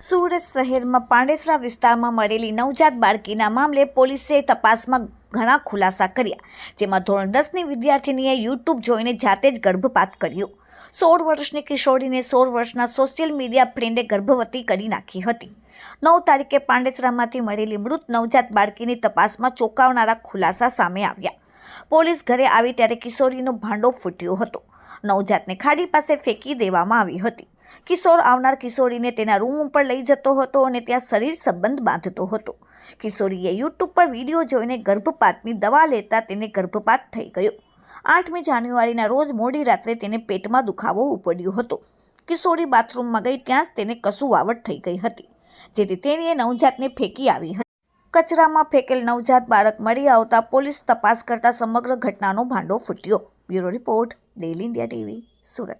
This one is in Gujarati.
સુરત શહેરમાં પાંડેસરા વિસ્તારમાં મળેલી નવજાત બાળકીના મામલે પોલીસે તપાસમાં ઘણા ખુલાસા કર્યા, જેમાં ધોરણ દસની વિદ્યાર્થીનીએ યુટ્યુબ જોઈને જાતે જ ગર્ભપાત કર્યો. સોળ વર્ષની કિશોરીને સોળ વર્ષના સોશિયલ મીડિયા ફ્રેન્ડે ગર્ભવતી કરી નાખી હતી. નવ તારીખે પાંડેસરામાંથી મળેલી મૃત નવજાત બાળકીની તપાસમાં ચોંકાવનારા ખુલાસા સામે આવ્યા. પોલીસ ઘરે આવી ત્યારે કિશોરીનો ભાંડો ફૂટ્યો હતો. નવજાતને ખાડી પાસે ફેંકી દેવામાં આવી હતી. કિશોર આવનાર કિશોરીને તેના રૂમ ઉપર લઈ જતો હતો અને ત્યાં શરીર સંબંધ બાંધતો હતો. કિશોરીએ યુટ્યુબ પર વીડિયો જોઈને ગર્ભપાતની દવા લેતા તેને ગર્ભપાત થઈ ગયો. આઠમી જાન્યુઆરીના રોજ મોડી રાત્રે તેને પેટમાં દુખાવો ઉપડ્યો હતો. કિશોરી બાથરૂમમાં ગઈ ત્યાં જ તેને કસુવાવટ થઈ ગઈ હતી, જેથી તેણીએ નવજાતને ફેંકી આવી હતી. કચરામાં ફેંકેલ નવજાત બાળક મળી આવતા પોલીસ તપાસ કરતા સમગ્ર ઘટનાનો ભાંડો ફૂટ્યો. Bureau report daily India TV Surat.